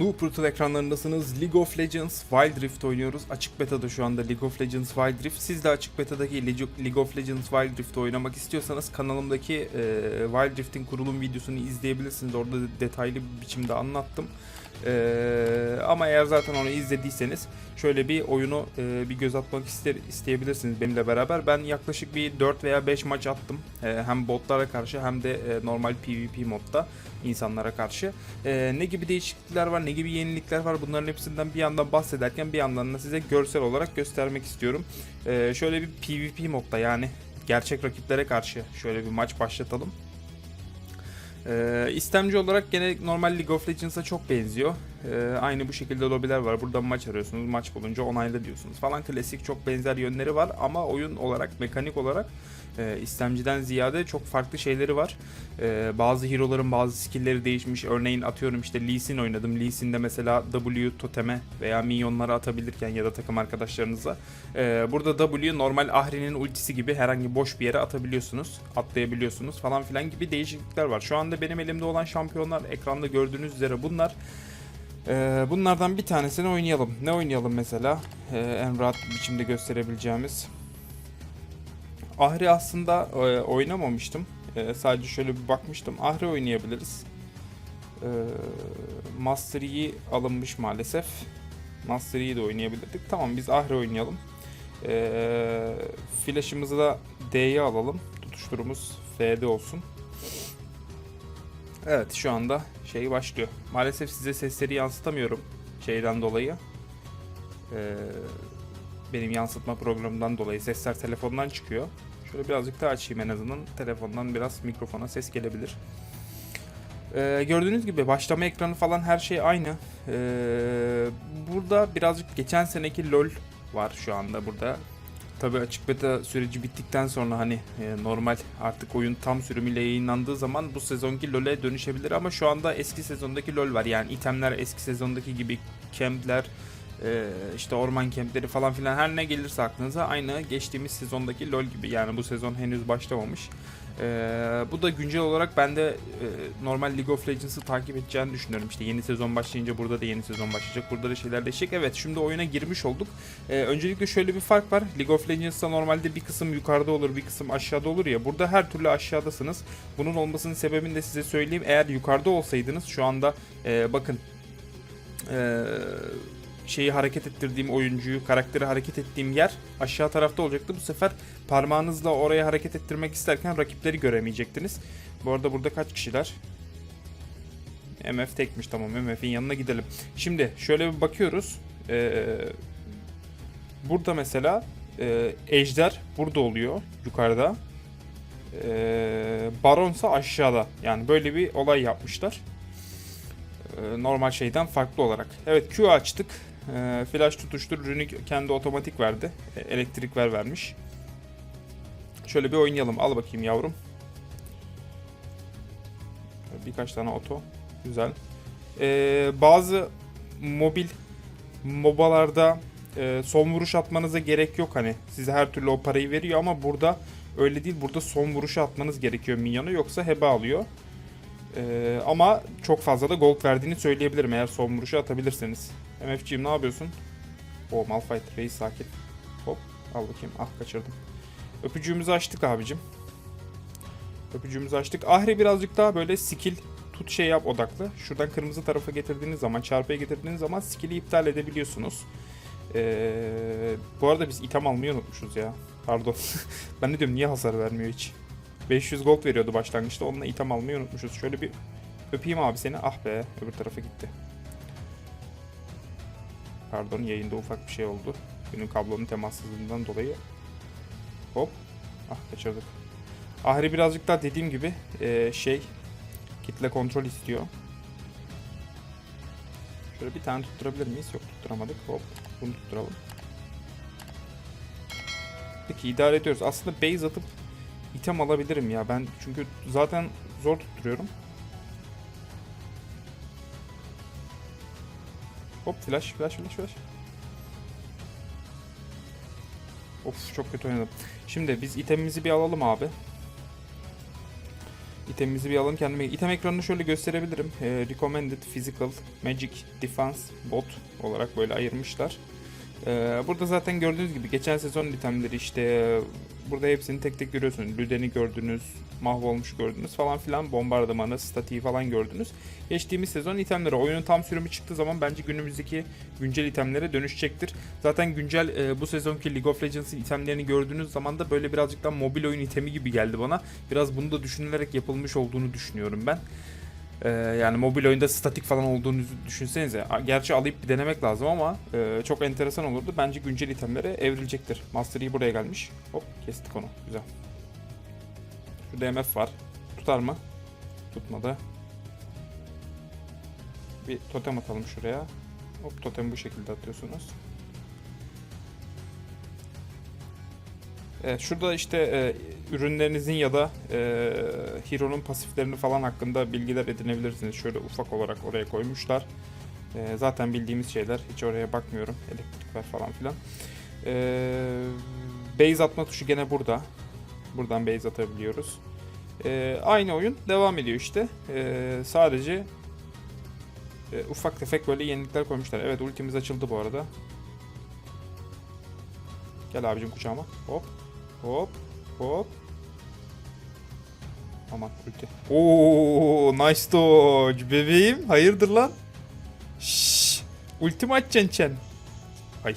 Noob Brutal ekranlarındasınız. League of Legends Wild Rift oynuyoruz. Açık beta'da şu anda League of Legends Wild Rift. Siz de açık beta'daki League of Legends Wild Rift oynamak istiyorsanız kanalımdaki e, Wild Rift'in kurulum videosunu izleyebilirsiniz. Orada detaylı bir biçimde anlattım. E, ama eğer zaten onu izlediyseniz şöyle bir oyunu e, bir göz atmak ister, isteyebilirsiniz benimle beraber. Ben yaklaşık bir 4 veya 5 maç attım. E, hem botlara karşı hem de e, normal PvP modda insanlara karşı. E, ne gibi değişiklikler var, ne gibi yenilikler var bunların hepsinden bir yandan bahsederken bir yandan da size görsel olarak göstermek istiyorum. E, şöyle bir PvP modda yani gerçek rakiplere karşı şöyle bir maç başlatalım. Ee, istemci olarak gene normal League of Legends'a çok benziyor. Ee, aynı bu şekilde lobiler var. Buradan maç arıyorsunuz. Maç bulunca onayla diyorsunuz falan. Klasik çok benzer yönleri var ama oyun olarak, mekanik olarak e, istemciden ziyade çok farklı şeyleri var. Ee, bazı hero'ların bazı skill'leri değişmiş. Örneğin atıyorum işte Lee Sin oynadım. Lee Sin'de mesela W toteme veya minyonlara atabilirken ya da takım arkadaşlarınıza. Ee, burada W normal Ahri'nin ultisi gibi herhangi boş bir yere atabiliyorsunuz. Atlayabiliyorsunuz falan filan gibi değişiklikler var. Şu anda benim elimde olan şampiyonlar ekranda gördüğünüz üzere bunlar. Ee, bunlardan bir tanesini oynayalım. Ne oynayalım mesela? Ee, en rahat biçimde gösterebileceğimiz. Ahri aslında e, oynamamıştım. E, sadece şöyle bir bakmıştım. Ahri oynayabiliriz. E, Master Yi alınmış maalesef. Master Yi de oynayabilirdik. Tamam biz Ahri oynayalım. E, flash'ımızı da D'ye alalım. Tutuşturumuz F'de olsun. Evet şu anda şey başlıyor. Maalesef size sesleri yansıtamıyorum şeyden dolayı. Ee, benim yansıtma programından dolayı sesler telefondan çıkıyor. Şöyle birazcık daha açayım en azından. Telefondan biraz mikrofona ses gelebilir. Ee, gördüğünüz gibi başlama ekranı falan her şey aynı. Ee, burada birazcık geçen seneki LoL var şu anda burada. Tabi açık beta süreci bittikten sonra hani e, normal artık oyun tam sürümüyle yayınlandığı zaman bu sezonki LoL'e dönüşebilir ama şu anda eski sezondaki LoL var. Yani itemler eski sezondaki gibi campler e, işte orman kempleri falan filan her ne gelirse aklınıza aynı geçtiğimiz sezondaki LoL gibi. Yani bu sezon henüz başlamamış. Ee, bu da güncel olarak ben de e, normal League of Legends'ı takip edeceğini düşünüyorum. İşte yeni sezon başlayınca burada da yeni sezon başlayacak. Burada da şeyler değişecek. Evet şimdi oyuna girmiş olduk. Ee, öncelikle şöyle bir fark var. League of Legends'ta normalde bir kısım yukarıda olur, bir kısım aşağıda olur ya. Burada her türlü aşağıdasınız. Bunun olmasının sebebini de size söyleyeyim. Eğer yukarıda olsaydınız şu anda e, bakın e, şeyi hareket ettirdiğim oyuncuyu, karakteri hareket ettiğim yer aşağı tarafta olacaktı. Bu sefer parmağınızla oraya hareket ettirmek isterken rakipleri göremeyecektiniz. Bu arada burada kaç kişiler? MF tekmiş tamam MF'in yanına gidelim. Şimdi şöyle bir bakıyoruz. Ee, burada mesela e, Ejder burada oluyor yukarıda. Ee, Baronsa aşağıda. Yani böyle bir olay yapmışlar. Ee, normal şeyden farklı olarak. Evet Q açtık. Ee, flash tutuştur. Runic kendi otomatik verdi. E, elektrik ver vermiş. Şöyle bir oynayalım. Al bakayım yavrum. Birkaç tane oto. Güzel. Ee, bazı mobil mobalarda e, son vuruş atmanıza gerek yok hani. Size her türlü o parayı veriyor ama burada öyle değil. Burada son vuruşu atmanız gerekiyor minyonu yoksa heba alıyor. Ee, ama çok fazla da gold verdiğini söyleyebilirim eğer son vuruşu atabilirseniz. MF'ciğim ne yapıyorsun? O Malphite reis sakin. Hop al bakayım. Ah kaçırdım. Öpücüğümüzü açtık abicim. Öpücüğümüzü açtık. Ahri birazcık daha böyle skill tut şey yap odaklı. Şuradan kırmızı tarafa getirdiğiniz zaman, çarpıya getirdiğiniz zaman skill'i iptal edebiliyorsunuz. Ee, bu arada biz item almayı unutmuşuz ya. Pardon. ben ne diyorum niye hasar vermiyor hiç? 500 gold veriyordu başlangıçta. Onunla item almayı unutmuşuz. Şöyle bir öpeyim abi seni. Ah be öbür tarafa gitti. Pardon yayında ufak bir şey oldu. Benim kablonun temassızlığından dolayı. Hop. Ah kaçırdık. Ahri birazcık daha dediğim gibi eee, şey kitle kontrol istiyor. Şöyle bir tane tutturabilir miyiz? Yok tutturamadık. Hop. Bunu tutturalım. Peki idare ediyoruz. Aslında base atıp item alabilirim ya. Ben çünkü zaten zor tutturuyorum. Hop flash flash flash flash. Of çok kötü oynadım. Şimdi biz itemimizi bir alalım abi. itemimizi bir alalım kendime. İtem ekranını şöyle gösterebilirim. Ee, recommended Physical, Magic, Defense, Bot olarak böyle ayırmışlar. Ee, burada zaten gördüğünüz gibi geçen sezon itemleri işte e, burada hepsini tek tek görüyorsunuz. Lüden'i gördünüz, mahvolmuş gördünüz falan filan. Bombardımanı, statiği falan gördünüz. Geçtiğimiz sezon itemleri oyunun tam sürümü çıktığı zaman bence günümüzdeki güncel itemlere dönüşecektir. Zaten güncel e, bu sezonki League of Legends'ın itemlerini gördüğünüz zaman da böyle birazcık daha mobil oyun itemi gibi geldi bana. Biraz bunu da düşünülerek yapılmış olduğunu düşünüyorum ben. Ee, yani mobil oyunda statik falan olduğunu düşünsenize. Gerçi alayıp bir denemek lazım ama e, çok enteresan olurdu. Bence güncel itemlere evrilecektir. Master Yi buraya gelmiş. Hop kestik onu. Güzel. Şurada MF var. Tutar mı? Tutmadı. Bir totem atalım şuraya. Hop totemi bu şekilde atıyorsunuz. Evet, şurada işte e, ürünlerinizin ya da e, Hero'nun pasiflerini falan hakkında bilgiler edinebilirsiniz. Şöyle ufak olarak oraya koymuşlar. E, zaten bildiğimiz şeyler. Hiç oraya bakmıyorum. Elektrikler falan filan. E, base atma tuşu gene burada. Buradan base atabiliyoruz. E, aynı oyun devam ediyor işte. E, sadece e, ufak tefek böyle yenilikler koymuşlar. Evet ultimiz açıldı bu arada. Gel abicim kucağıma. Hop. Hop. Hop. Aman ulti. Oo, nice dodge bebeğim. Hayırdır lan? Şşş. Ulti mi açacaksın Çen? Ay.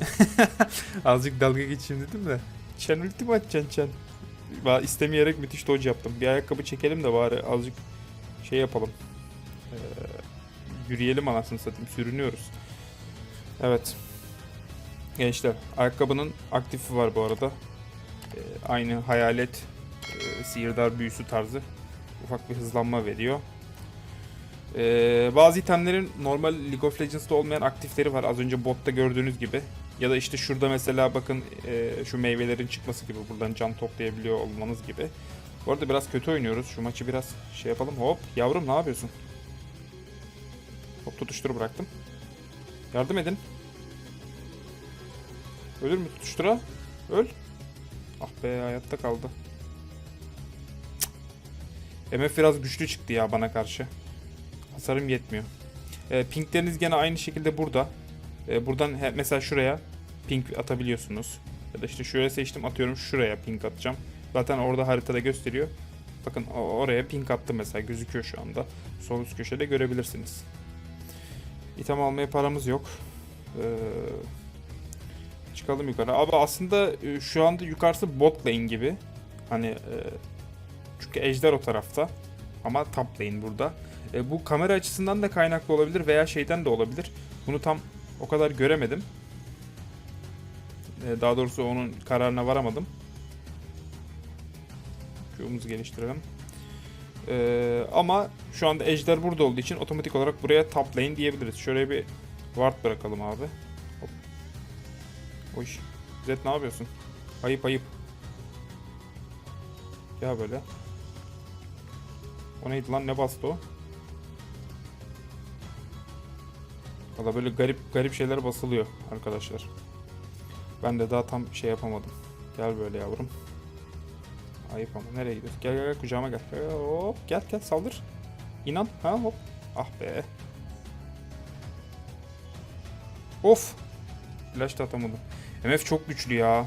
Azıcık dalga geçeyim dedim de. Çen ulti mi açacaksın Çen? Ben istemeyerek müthiş dodge yaptım. Bir ayakkabı çekelim de bari azıcık şey yapalım. Ee, yürüyelim anasını satayım. Sürünüyoruz. Evet. Gençler ayakkabının aktifi var bu arada. Ee, aynı hayalet e, sihirdar büyüsü tarzı ufak bir hızlanma veriyor. Ee, bazı itemlerin normal League of Legends'ta olmayan aktifleri var. Az önce botta gördüğünüz gibi. Ya da işte şurada mesela bakın e, şu meyvelerin çıkması gibi buradan can toplayabiliyor olmanız gibi. Bu arada biraz kötü oynuyoruz. Şu maçı biraz şey yapalım. Hop yavrum ne yapıyorsun? Hop tutuştur bıraktım. Yardım edin. Ölür mü tutuştura? Öl. Ah be hayatta kaldı. Cık. MF biraz güçlü çıktı ya bana karşı. Hasarım yetmiyor. E, pinkleriniz gene aynı şekilde burada. E, buradan he- mesela şuraya pink atabiliyorsunuz. Ya da işte şöyle seçtim atıyorum şuraya pink atacağım. Zaten orada haritada gösteriyor. Bakın oraya pink attı mesela gözüküyor şu anda. Sol üst köşede görebilirsiniz. İtem almaya paramız yok. Eee Çıkalım yukarı. Abi aslında e, şu anda yukarısı bot lane gibi. Hani e, çünkü ejder o tarafta. Ama top lane burada. E, bu kamera açısından da kaynaklı olabilir veya şeyden de olabilir. Bunu tam o kadar göremedim. Daha doğrusu onun kararına varamadım. Q'umuzu geliştirelim. E, ama şu anda ejder burada olduğu için otomatik olarak buraya top lane diyebiliriz. Şöyle bir ward bırakalım abi. Oy. Zed ne yapıyorsun? Ayıp ayıp. Ya böyle. O neydi lan ne bastı o? Valla böyle garip garip şeyler basılıyor arkadaşlar. Ben de daha tam şey yapamadım. Gel böyle yavrum. Ayıp ama nereye gidiyorsun? Gel gel gel kucağıma gel. Gel, Hop gel gel saldır. İnan ha hop. Ah be. Of. Flash da atamadım. MF çok güçlü ya.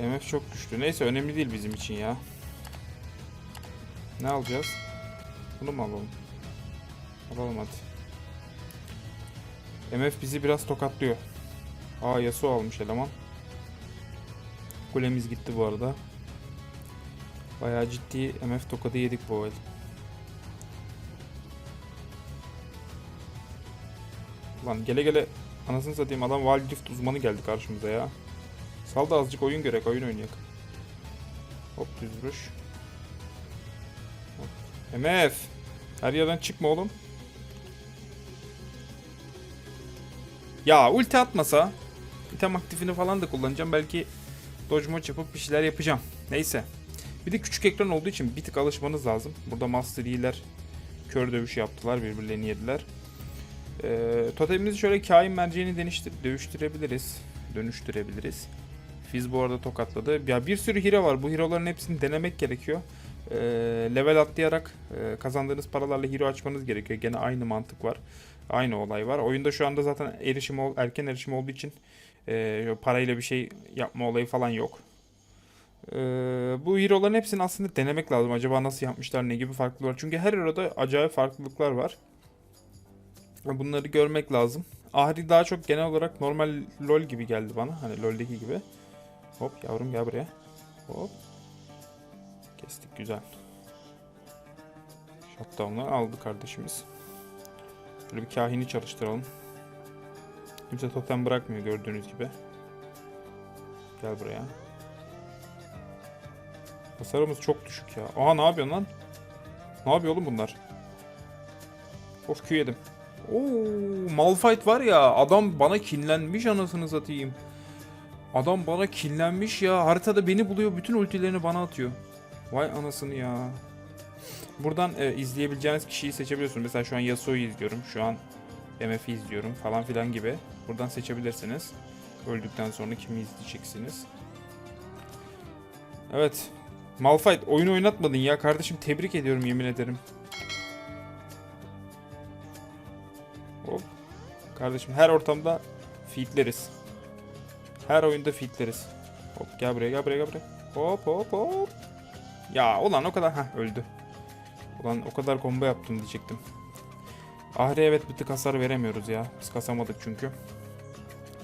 MF çok güçlü. Neyse önemli değil bizim için ya. Ne alacağız? Bunu mu alalım? Alalım hadi. MF bizi biraz tokatlıyor. Aa Yasuo almış eleman. Kulemiz gitti bu arada. Bayağı ciddi MF tokadı yedik bu el. Lan gele gele Anasını satayım adam Wild Rift uzmanı geldi karşımıza ya. Sal da azıcık oyun gerek oyun oynayak. Hop düz vuruş. Hop. MF. Her yerden çıkma oğlum. Ya ulti atmasa item aktifini falan da kullanacağım. Belki dodge moç yapıp bir şeyler yapacağım. Neyse. Bir de küçük ekran olduğu için bir tık alışmanız lazım. Burada Master Yi'ler kör dövüş yaptılar. Birbirlerini yediler. Ee, totemimizi şöyle kain merceğini deniştir, dövüştürebiliriz. Dönüştürebiliriz. Fizz bu arada tokatladı. Ya bir sürü hero var. Bu hero'ların hepsini denemek gerekiyor. Ee, level atlayarak e, kazandığınız paralarla hero açmanız gerekiyor. Gene aynı mantık var. Aynı olay var. Oyunda şu anda zaten erişim ol, erken erişim olduğu için e, parayla bir şey yapma olayı falan yok. Ee, bu hero'ların hepsini aslında denemek lazım. Acaba nasıl yapmışlar, ne gibi farklı var? Çünkü her hero'da acayip farklılıklar var. Bunları görmek lazım. Ahri daha çok genel olarak normal LoL gibi geldi bana. Hani LoL'deki gibi. Hop yavrum gel buraya. Hop. Kestik güzel. Shutdown'u aldı kardeşimiz. Şöyle bir kahini çalıştıralım. Kimse totem bırakmıyor gördüğünüz gibi. Gel buraya. Hasarımız çok düşük ya. Aha ne yapıyorsun lan? Ne yapıyor oğlum bunlar? Of Q yedim. Oo, Malphite var ya adam bana kinlenmiş anasını satayım. Adam bana kinlenmiş ya. Haritada beni buluyor. Bütün ultilerini bana atıyor. Vay anasını ya. Buradan e, izleyebileceğiniz kişiyi seçebiliyorsunuz. Mesela şu an Yasuo'yu izliyorum. Şu an MF'i izliyorum falan filan gibi. Buradan seçebilirsiniz. Öldükten sonra kimi izleyeceksiniz. Evet. Malphite oyunu oynatmadın ya kardeşim tebrik ediyorum yemin ederim. Kardeşim her ortamda feedleriz. Her oyunda feedleriz. Hop gel buraya gel buraya gel buraya. Hop hop hop. Ya ulan o kadar ha öldü. Ulan o kadar combo yaptım diyecektim. Ahri evet bir tık hasar veremiyoruz ya. Biz kasamadık çünkü.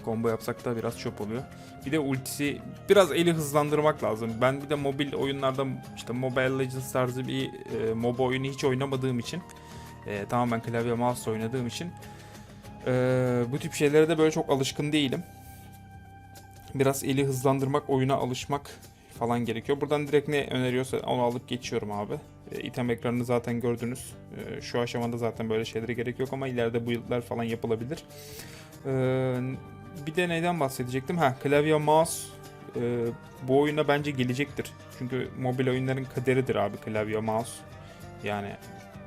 Combo yapsak da biraz çöp oluyor. Bir de ultisi biraz eli hızlandırmak lazım. Ben bir de mobil oyunlarda işte Mobile Legends tarzı bir e, MOBA oyunu hiç oynamadığım için e, tamamen klavye mouse oynadığım için e, bu tip şeylere de böyle çok alışkın değilim. Biraz eli hızlandırmak, oyuna alışmak falan gerekiyor. Buradan direkt ne öneriyorsa onu alıp geçiyorum abi. E, item ekranını zaten gördünüz. E, şu aşamada zaten böyle şeylere gerek yok ama ileride build'ler falan yapılabilir. E, bir de neyden bahsedecektim? Ha, klavye mouse e, bu oyuna bence gelecektir. Çünkü mobil oyunların kaderidir abi klavye mouse. Yani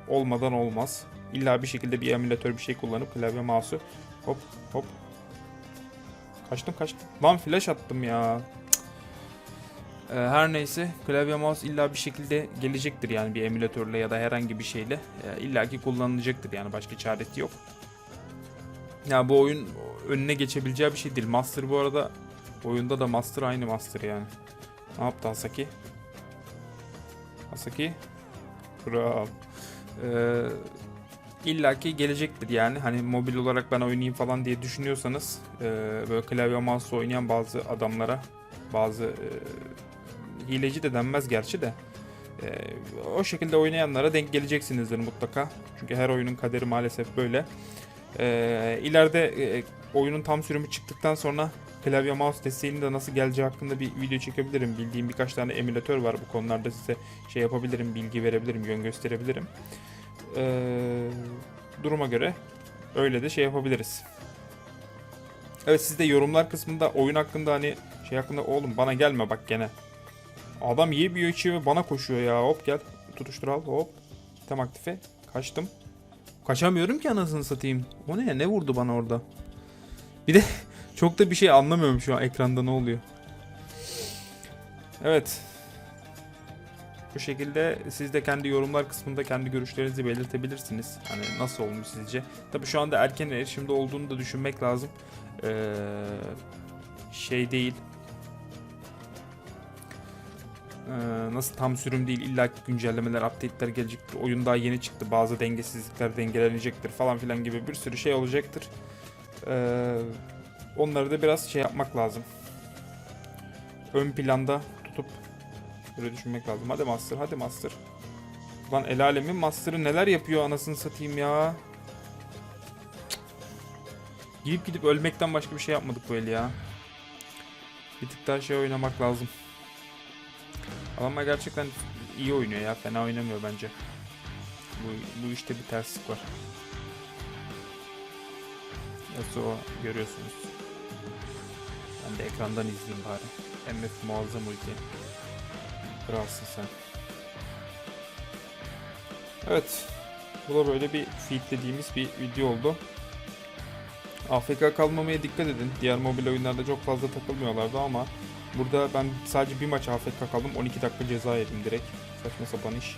olmadan olmaz. İlla bir şekilde bir emülatör bir şey kullanıp klavye mouse'u hop hop kaçtım kaçtım. Lan flash attım ya. Ee, her neyse klavye mouse illa bir şekilde gelecektir yani bir emülatörle ya da herhangi bir şeyle. Ee, illa ki kullanılacaktır yani başka çaresi yok. Ya bu oyun önüne geçebileceği bir şey değil. Master bu arada oyunda da Master aynı Master yani. Ne yaptı Hasaki? Hasaki? Kral. Ee, İlla ki gelecektir yani. Hani mobil olarak ben oynayayım falan diye düşünüyorsanız e, böyle klavye mouse oynayan bazı adamlara bazı e, hileci de denmez gerçi de e, o şekilde oynayanlara denk geleceksinizdir mutlaka. Çünkü her oyunun kaderi maalesef böyle. E, ileride e, oyunun tam sürümü çıktıktan sonra klavye mouse desteğinin de nasıl geleceği hakkında bir video çekebilirim. Bildiğim birkaç tane emülatör var bu konularda size şey yapabilirim, bilgi verebilirim, yön gösterebilirim. Ee, duruma göre öyle de şey yapabiliriz. Evet siz de yorumlar kısmında oyun hakkında hani şey hakkında oğlum bana gelme bak gene. Adam yiyor içiyor ve bana koşuyor ya hop gel tutuştur al hop. Tam aktife kaçtım. Kaçamıyorum ki anasını satayım. O ne ya ne vurdu bana orada. Bir de çok da bir şey anlamıyorum şu an ekranda ne oluyor. Evet bu şekilde siz de kendi yorumlar kısmında kendi görüşlerinizi belirtebilirsiniz. Hani nasıl olmuş sizce? Tabii şu anda erken erişimde olduğunu da düşünmek lazım. Ee, şey değil. Ee, nasıl tam sürüm değil illa ki güncellemeler, update'ler gelecektir. Oyun daha yeni çıktı. Bazı dengesizlikler dengelenecektir falan filan gibi bir sürü şey olacaktır. Ee, onları da biraz şey yapmak lazım. Ön planda tutup Böyle düşünmek lazım. Hadi Master, hadi Master. Lan el alemin Master'ı neler yapıyor anasını satayım ya. Gidip gidip ölmekten başka bir şey yapmadık bu el ya. Bir tık daha şey oynamak lazım. Adamlar gerçekten iyi oynuyor ya. Fena oynamıyor bence. Bu, bu işte bir terslik var. Yasuo görüyorsunuz. Ben de ekrandan izleyeyim bari. MF muazzam ulti. Kralsın sen. Evet. Bu da böyle bir feed dediğimiz bir video oldu. AFK kalmamaya dikkat edin. Diğer mobil oyunlarda çok fazla takılmıyorlardı ama Burada ben sadece bir maç AFK kaldım. 12 dakika ceza yedim direkt. Saçma sapan iş.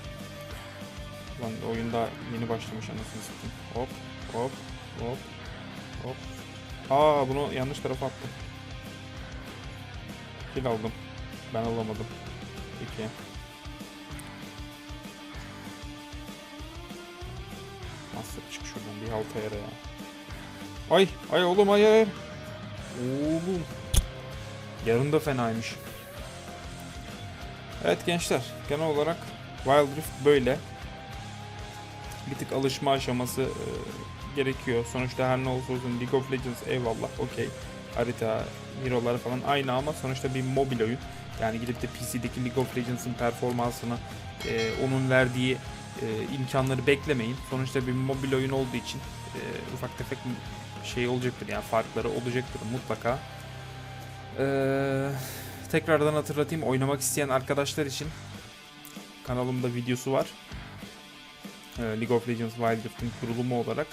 Lan oyunda yeni başlamış anasını satayım. Hop hop hop hop. Aa bunu yanlış tarafa attım. Kill aldım. Ben alamadım. Peki. Nasıl çık şuradan bir halta yere ya. Ay ay oğlum ay ay. Oğlum. Yarın da fenaymış. Evet gençler genel olarak Wild Rift böyle. Bir tık alışma aşaması e, gerekiyor. Sonuçta her ne olursa olsun League of Legends eyvallah okey. Harita, hero'lar falan aynı ama sonuçta bir mobil oyun. Yani gidip de PC'deki League of Legends'ın performansını, e, onun verdiği e, imkanları beklemeyin. Sonuçta bir mobil oyun olduğu için e, ufak tefek şey olacaktır yani farkları olacaktır mutlaka. Ee, tekrardan hatırlatayım oynamak isteyen arkadaşlar için kanalımda videosu var. Ee, League of Legends Wild Rift'in kurulumu olarak.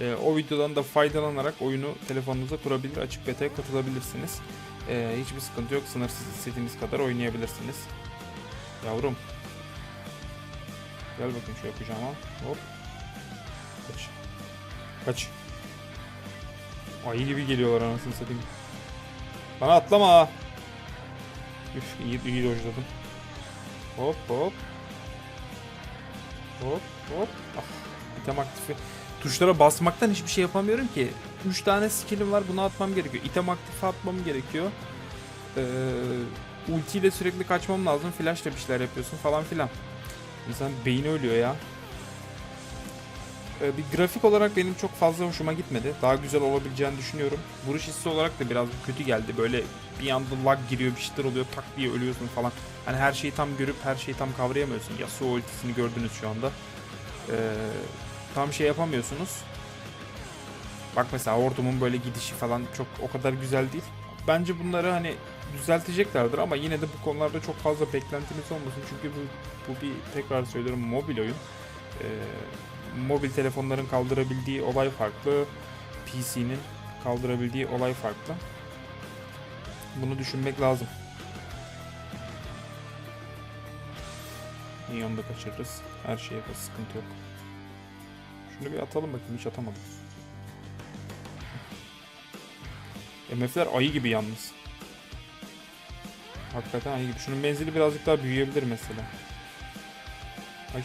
Ee, o videodan da faydalanarak oyunu telefonunuza kurabilir, açık beta'ya katılabilirsiniz. Ee, hiçbir sıkıntı yok. Sınırsız istediğiniz kadar oynayabilirsiniz. Yavrum. Gel bakayım şu yapacağım ha. Hop. Kaç. Kaç. Ayı gibi geliyorlar anasını satayım. Bana atlama. Üf iyi, iyi dojladım. Hop hop. Hop hop. Ah, item aktifi. Tuşlara basmaktan hiçbir şey yapamıyorum ki. 3 tane skillim var bunu atmam gerekiyor. İtem aktifi atmam gerekiyor. Ee, ultiyle sürekli kaçmam lazım. Flashla bir şeyler yapıyorsun falan filan. İnsan beyni ölüyor ya. Ee, bir grafik olarak benim çok fazla hoşuma gitmedi. Daha güzel olabileceğini düşünüyorum. Vuruş hissi olarak da biraz kötü geldi. Böyle bir anda lag giriyor bir şeyler oluyor tak diye ölüyorsun falan. Hani her şeyi tam görüp her şeyi tam kavrayamıyorsun. Yasuo ultisini gördünüz şu anda. Ee, tam şey yapamıyorsunuz. Bak mesela ordumun böyle gidişi falan çok o kadar güzel değil. Bence bunları hani düzelteceklerdir ama yine de bu konularda çok fazla beklentiniz olmasın. Çünkü bu, bu bir tekrar söylüyorum mobil oyun. Ee, mobil telefonların kaldırabildiği olay farklı. PC'nin kaldırabildiği olay farklı. Bunu düşünmek lazım. Neon'da kaçırırız. Her şeye. Sıkıntı yok. Şunu bir atalım bakayım. Hiç atamadım. MF'ler ayı gibi yalnız. Hakikaten ayı gibi. Şunun menzili birazcık daha büyüyebilir mesela. Ay.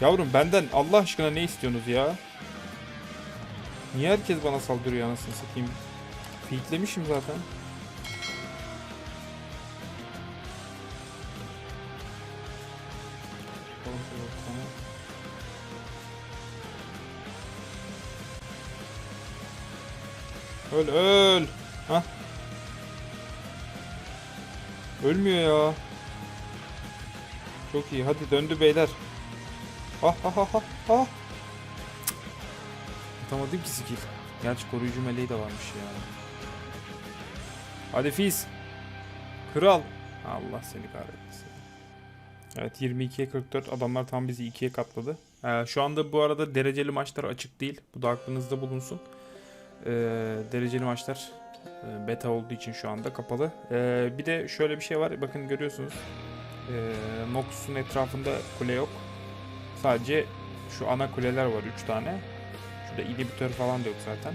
Yavrum benden Allah aşkına ne istiyorsunuz ya? Niye herkes bana saldırıyor anasını satayım? Feedlemişim zaten. Öl öl. Hah. Ölmüyor ya. Çok iyi. Hadi döndü beyler. Ha ha ha ha ha. Atamadım ki skill. Gerçi koruyucu meleği de varmış ya. Hadi Fizz. Kral. Allah seni kahretmesin. Evet 22'ye 44 adamlar tam bizi 2'ye katladı. Ee, şu anda bu arada dereceli maçlar açık değil. Bu da aklınızda bulunsun. Ee, dereceli maçlar e, beta olduğu için şu anda kapalı. Ee, bir de şöyle bir şey var. Bakın görüyorsunuz. Ee, Noxus'un etrafında kule yok. Sadece şu ana kuleler var 3 tane. Şurada inhibitör falan da yok zaten.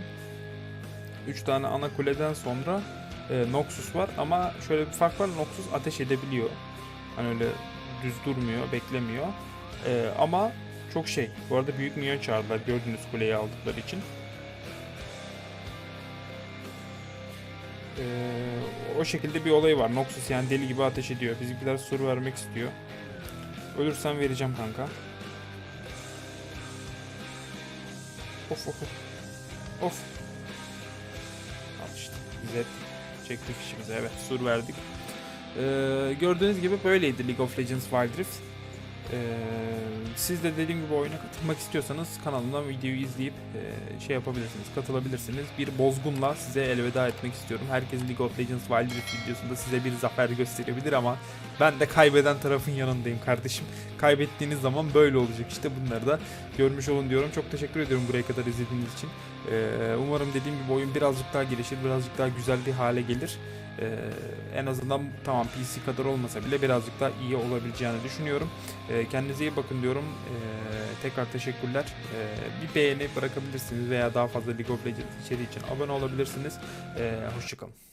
3 tane ana kuleden sonra e, Noxus var ama şöyle bir fark var. Noxus ateş edebiliyor. Hani öyle düz durmuyor, beklemiyor. E, ama çok şey. Bu arada büyük minyon çağırdılar gördüğünüz kuleyi aldıkları için. E, o şekilde bir olayı var. Noxus yani deli gibi ateş ediyor. Bizimkiler sur vermek istiyor. Ölürsen vereceğim kanka. Of of of. Al işte. İzzet. Çektik işimizi. Evet sur verdik. Ee, gördüğünüz gibi böyleydi League of Legends Wild Rift. Ee, siz de dediğim gibi oyuna katılmak istiyorsanız kanalımdan videoyu izleyip e, şey yapabilirsiniz, katılabilirsiniz. Bir bozgunla size elveda etmek istiyorum. Herkes League of Legends Wild Rift videosunda size bir zafer gösterebilir ama ben de kaybeden tarafın yanındayım kardeşim. Kaybettiğiniz zaman böyle olacak işte bunları da görmüş olun diyorum. Çok teşekkür ediyorum buraya kadar izlediğiniz için. Ee, umarım dediğim gibi oyun birazcık daha gelişir, birazcık daha güzel bir hale gelir. Ee, en azından tamam PC kadar olmasa bile birazcık daha iyi olabileceğini düşünüyorum. Ee, kendinize iyi bakın diyorum. Ee, tekrar teşekkürler. Ee, bir beğeni bırakabilirsiniz veya daha fazla League of Legends içeriği için abone olabilirsiniz. Ee, hoşçakalın.